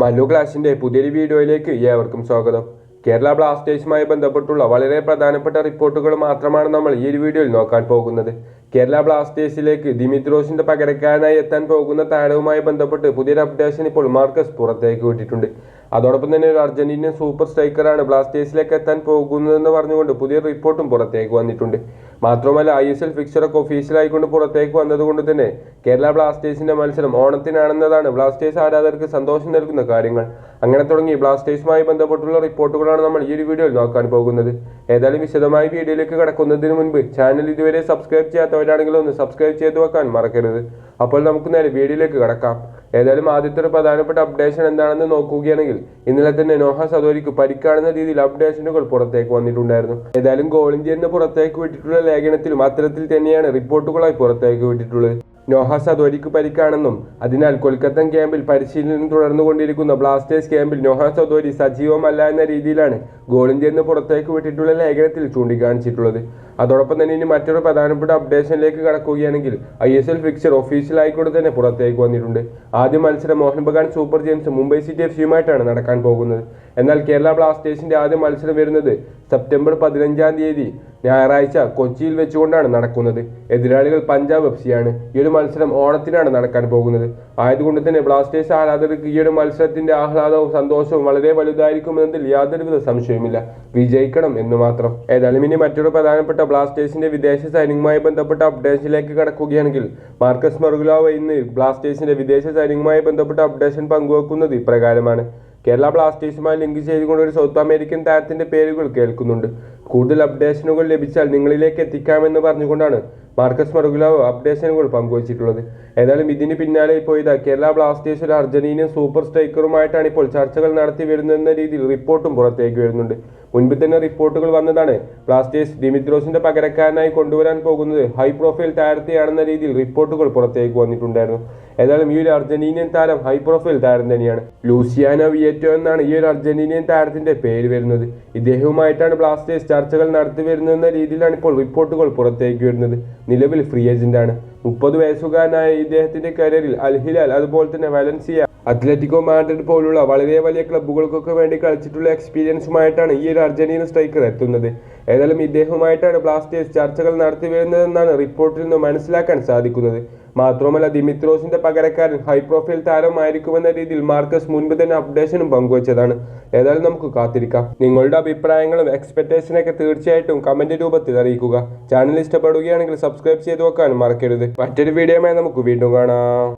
മല്ലു ക്ലാസിന്റെ പുതിയൊരു വീഡിയോയിലേക്ക് ഏവർക്കും സ്വാഗതം. കേരള ബ്ലാസ്റ്റേഴ്സുമായി ബന്ധപ്പെട്ടുള്ള വളരെ പ്രധാനപ്പെട്ട റിപ്പോർട്ടുകൾ മാത്രമാണ് നമ്മൾ ഈ ഒരു വീഡിയോയിൽ നോക്കാൻ പോകുന്നത്. കേരള ബ്ലാസ്റ്റേഴ്സിലേക്ക് ദിമിത്രോസിന്റെ പകരക്കാരനായി എത്താൻ പോകുന്ന താരവുമായി ബന്ധപ്പെട്ട് പുതിയൊരു അപ്ഡേഷൻ ഇപ്പോൾ മാർക്കസ് പുറത്തേക്ക് വിട്ടിട്ടുണ്ട്. അതോടൊപ്പം തന്നെ ഒരു അർജന്റീനിയൻ സൂപ്പർ സ്ട്രൈക്കറാണ് ബ്ലാസ്റ്റേഴ്സിലേക്ക് എത്താൻ പോകുന്നതെന്ന് പറഞ്ഞുകൊണ്ട് പുതിയ റിപ്പോർട്ടും പുറത്തേക്ക് വന്നിട്ടുണ്ട്. മാത്രമല്ല ഐ എസ് എൽ ഫിക്സറൊക്കെ ഒഫീഷ്യലായിക്കൊണ്ട് പുറത്തേക്ക് വന്നതുകൊണ്ട് തന്നെ കേരള ബ്ലാസ്റ്റേഴ്സിന്റെ മത്സരം ഓണത്തിനാണെന്നതാണ്. ബ്ലാസ്റ്റേഴ്സ് ആരാധകർക്ക് സന്തോഷം നൽകുന്ന കാര്യങ്ങൾ. അങ്ങനെ തുടങ്ങി. ബ്ലാസ്റ്റേഴ്സുമായി ബന്ധപ്പെട്ടുള്ള റിപ്പോർട്ടുകളാണ് നമ്മൾ ഈ ഒരു വീഡിയോയിൽ നോക്കാൻ പോകുന്നത്. ഏതായാലും വിശദമായി വീഡിയോയിലേക്ക് കടക്കുന്നതിന് മുൻപ് ചാനൽ ഇതുവരെ സബ്സ്ക്രൈബ് ചെയ്യാത്തവരാണെങ്കിൽ ഒന്ന് സബ്സ്ക്രൈബ് ചെയ്ത് വെക്കാൻ മറക്കരുത്. അപ്പോൾ നമുക്ക് നേരെ വീഡിയോയിലേക്ക് കടക്കാം. ഏതായാലും ആദ്യത്തെ ഒരു പ്രധാനപ്പെട്ട അപ്ഡേഷൻ എന്താണെന്ന് നോക്കുകയാണെങ്കിൽ ഇന്നലെ തന്നെ നോഹ സദോരിക്ക് പരിക്കാണെന്ന രീതിയിൽ അപ്ഡേഷനുകൾ പുറത്തേക്ക് വന്നിട്ടുണ്ടായിരുന്നു. ഏതായാലും ഗോളിഞ്ചിയെന്ന് പുറത്തേക്ക് വിട്ടിട്ടുള്ള ലേഖനത്തിലും അത്തരത്തിൽ തന്നെയാണ് റിപ്പോർട്ടുകളായി പുറത്തേക്ക് വിട്ടിട്ടുള്ളത്. നോഹ സദോരിക്ക് പരിക്കാണെന്നും അതിനാൽ കൊൽക്കത്ത ക്യാമ്പിൽ പരിശീലനം തുടർന്നുകൊണ്ടിരിക്കുന്ന ബ്ലാസ്റ്റേഴ്സ് ക്യാമ്പിൽ നോഹ സദോരി സജീവമല്ല എന്ന രീതിയിലാണ് ഗോളിഞ്ചെന്ന് പുറത്തേക്ക് വിട്ടിട്ടുള്ള ലേഖനത്തിൽ ചൂണ്ടിക്കാണിച്ചിട്ടുള്ളത്. അതോടൊപ്പം തന്നെ ഇനി മറ്റൊരു പ്രധാനപ്പെട്ട അപ്ഡേഷനിലേക്ക് കടക്കുകയാണെങ്കിൽ I S L fixture official ആയിക്കൂടെ തന്നെ പുറത്തേക്ക് വന്നിട്ടുണ്ട്. ആദ്യ മത്സരം Mohun Bagan super giants Mumbai city F സിയുമായിട്ടാണ് നടക്കാൻ പോകുന്നത്. എന്നാൽ കേരള ബ്ലാസ്റ്റേഴ്സിന്റെ ആദ്യ മത്സരം വരുന്നത് സെപ്റ്റംബർ പതിനഞ്ചാം തീയതി ഞായറാഴ്ച കൊച്ചിയിൽ വെച്ചുകൊണ്ടാണ് നടക്കുന്നത്. എതിരാളികൾ പഞ്ചാബ് എഫ് സിയാണ് ഈ ഒരു മത്സരം ഓണത്തിനാണ് നടക്കാൻ പോകുന്നത്. ആയതുകൊണ്ട് തന്നെ ബ്ലാസ്റ്റേഴ്സ് ആരാധകർക്ക് ഈ ഒരു മത്സരത്തിന്റെ ആഹ്ലാദവും സന്തോഷവും വളരെ വലുതായിരിക്കുമെന്നതിൽ യാതൊരുവിധ സംശയവുമില്ല. വിജയിക്കണം എന്ന് മാത്രം. ഏതായാലും ഇനി മറ്റൊരു പ്രധാനപ്പെട്ട ബ്ലാസ്റ്റേഴ്സിന്റെ വിദേശ സൈനികവുമായി ബന്ധപ്പെട്ട അപ്ഡേഷനിലേക്ക് കടക്കുകയാണെങ്കിൽ മാർക്കസ് മറുകുലാവ് ഇന്ന് ബ്ലാസ്റ്റേഴ്സിന്റെ വിദേശ സൈനികവുമായി ബന്ധപ്പെട്ട അപ്ഡേഷൻ പങ്കുവെക്കുന്നത് ഇപ്രകാരമാണ്. കേരള ബ്ലാസ്റ്റേഴ്സുമായി ലിങ്ക് ചെയ്തുകൊണ്ട് ഒരു സൗത്ത് അമേരിക്കൻ താരത്തിന്റെ പേരുകൾ കേൾക്കുന്നുണ്ട്. കൂടുതൽ അപ്ഡേഷനുകൾ ലഭിച്ചാൽ നിങ്ങളിലേക്ക് എത്തിക്കാമെന്ന് പറഞ്ഞുകൊണ്ടാണ് മാർക്കസ് മറുകുലാവ് അപ്ഡേഷനുകൾ പങ്കുവച്ചിട്ടുള്ളത്. ഏതായാലും ഇതിന് പിന്നാലെ ഇപ്പോൾ ഇതാ കേരള ബ്ലാസ്റ്റേഴ്സ് ഒരു അർജന്റീനിയൻ സൂപ്പർ സ്ട്രൈക്കറുമായിട്ടാണ് ഇപ്പോൾ ചർച്ചകൾ നടത്തി വരുന്നതെന്ന രീതിയിൽ റിപ്പോർട്ടും പുറത്തേക്ക് വരുന്നുണ്ട്. മുൻപ് തന്നെ റിപ്പോർട്ടുകൾ വന്നതാണ് ബ്ലാസ്റ്റേഴ്സ് ഡിമിത്രോസിന്റെ പകരക്കാരനായി കൊണ്ടുവരാൻ പോകുന്നത് ഹൈ പ്രൊഫൈൽ താരത്തെയാണെന്ന രീതിയിൽ റിപ്പോർട്ടുകൾ പുറത്തേക്ക് വന്നിട്ടുണ്ടായിരുന്നു. ഏതായാലും ഈ ഒരു അർജന്റീനിയൻ താരം ഹൈ പ്രൊഫൈൽ താരം തന്നെയാണ്. ലൂസിയാനോ വിയറ്റോ എന്നാണ് ഈ ഒരു അർജന്റീനിയൻ താരത്തിന്റെ പേര് വരുന്നത്. ഇദ്ദേഹവുമായിട്ടാണ് ബ്ലാസ്റ്റേഴ്സ് ചർച്ചകൾ നടത്തി വരുന്നതെന്ന രീതിയിലാണ് ഇപ്പോൾ റിപ്പോർട്ടുകൾ പുറത്തേക്ക് വരുന്നത്. നിലവിൽ ഫ്രീ ഏജന്റാണ്. മുപ്പത് വയസ്സുകാരനായ ഇദ്ദേഹത്തിന്റെ കരിയറിൽ അൽഹിലാൽ അതുപോലെ തന്നെ വലൻസിയ അത്ലറ്റിക്കോ മാഡ്രിഡ് പോലുള്ള വളരെ വലിയ ക്ലബ്ബുകൾക്കൊക്കെ വേണ്ടി കളിച്ചിട്ടുള്ള എക്സ്പീരിയൻസുമായിട്ടാണ് ഈ ഒരു അർജന്റീന സ്ട്രൈക്കർ എത്തുന്നത്. ഏതായാലും ഇദ്ദേഹവുമായിട്ടാണ് ബ്ലാസ്റ്റേഴ്സ് ചർച്ചകൾ നടത്തി വരുന്നതെന്നാണ് റിപ്പോർട്ടിൽ നിന്ന് മനസ്സിലാക്കാൻ സാധിക്കുന്നത്. മാത്രമല്ല ദിമിത്രോസിന്റെ പകരക്കാരൻ ഹൈ പ്രൊഫൈൽ താരമായിരിക്കുമെന്ന രീതിയിൽ മാർക്കസ് മുൻപ് തന്നെ അപ്ഡേഷനും പങ്കുവച്ചതാണ്. ഏതായാലും നമുക്ക് കാത്തിരിക്കാം. നിങ്ങളുടെ അഭിപ്രായങ്ങളും എക്സ്പെക്ടേഷനൊക്കെ തീർച്ചയായിട്ടും കമന്റ് രൂപത്തിൽ അറിയിക്കുക. ചാനൽ ഇഷ്ടപ്പെടുകയാണെങ്കിൽ സബ്സ്ക്രൈബ് ചെയ്ത് വെക്കാൻ മറക്കരുത്. മറ്റൊരു വീഡിയോയുമായി നമുക്ക് വീണ്ടും കാണാം.